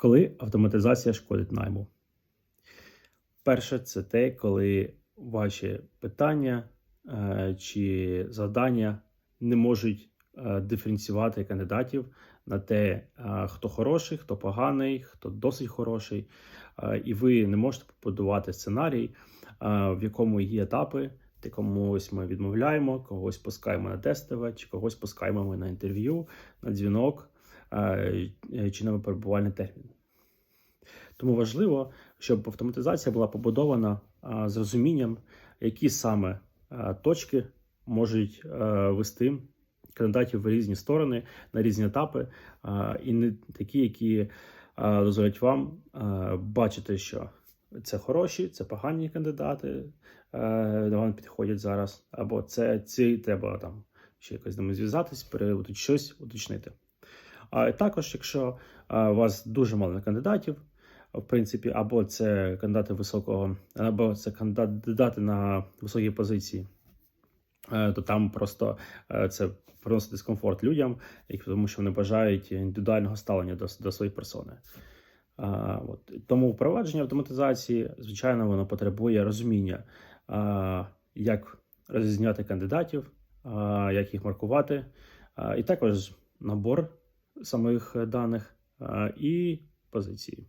Коли автоматизація шкодить найму? Перше, це те, коли ваші питання е, чи завдання не можуть е, диференціювати кандидатів на те, е, хто хороший, хто поганий, хто досить хороший, і ви не можете побудувати сценарій, в якому є етапи, де комусь ми відмовляємо, когось пускаємо на тестове, чи когось пускаємо ми на інтерв'ю, на дзвінок чи на випробувальний термін. Тому важливо, щоб автоматизація була побудована з розумінням, які саме точки можуть вести кандидатів в різні сторони на різні етапи, і не такі, які дозволять вам бачити, що це хороші, це погані кандидати, е, вам підходять зараз, або це ці треба там ще якось з ними зв'язатись, пере- щось уточнити. А також, якщо у вас дуже мало кандидатів, в принципі, або це кандидати високого, або це кандидати на високій позиції, е, то там просто е, це приносить дискомфорт людям, тому що вони бажають індивідуального ставлення до, до своєї персони. От. Тому впровадження автоматизації, звичайно, воно потребує розуміння, як розрізняти кандидатів, як їх маркувати, і також набор самих даних і позиції.